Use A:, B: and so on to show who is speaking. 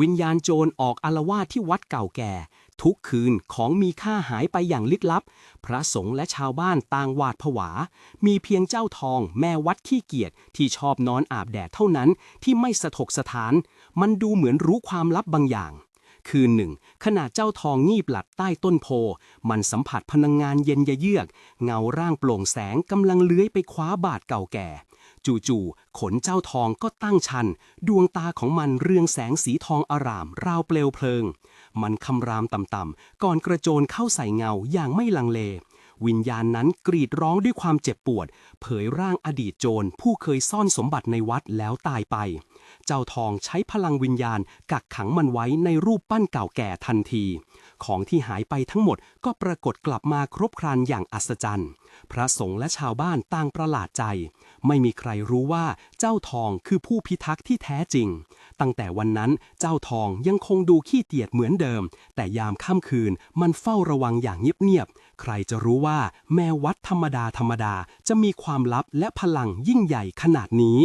A: วิญญาณโจรออกอารวาสที่วัดเก่าแก่ ทุกคืนของมีค่าหายไปอย่างลึกลับ พระสงฆ์และชาวบ้านต่างหวาดผวา มีเพียงเจ้าทอง แม่วัดขี้เกียจที่ชอบนอนอาบแดดเท่านั้นที่ไม่สะทกสถาน มันดูเหมือนรู้ความลับบางอย่างคืนหนึ่งขณะเจ้าทองงีบหลับใต้ต้นโพ มันสัมผัสพลังงานเย็นยเยือก เงาร่างโปร่งแสงกำลังเลื้อยไปคว้าบาทเก่าแก่ จู่ๆ ขนเจ้าทองก็ตั้งชัน ดวงตาของมันเรืองแสงสีทองอาราม ราวเปลวเพลิง มันคำรามต่ำๆ ก่อนกระโจนเข้าใส่เงาอย่างไม่ลังเล วิญญาณนั้นกรีดร้องด้วยความเจ็บปวด เผยร่างอดีตโจรผู้เคยซ่อนสมบัติในวัดแล้วตายไป เจ้าทองใช้พลังวิญญาณกักขังมันไว้ในรูปปั้นเก่าแก่ทันที ของที่หายไปทั้งหมดก็ปรากฏกลับมาครบครันอย่างอัศจรรย์ พระสงฆ์และชาวบ้านต่างประหลาดใจ ไม่มีใครรู้ว่าเจ้าทองคือผู้พิทักษ์ที่แท้จริง ตั้งแต่วันนั้นเจ้าทองยังคงดูขี้เกียจเหมือนเดิม แต่ยามค่ำคืนมันเฝ้าระวังอย่างเงียบๆ ใครจะรู้ว่าแม้วัดธรรมดาธรรมดาจะมีความลับและพลังยิ่งใหญ่ขนาดนี้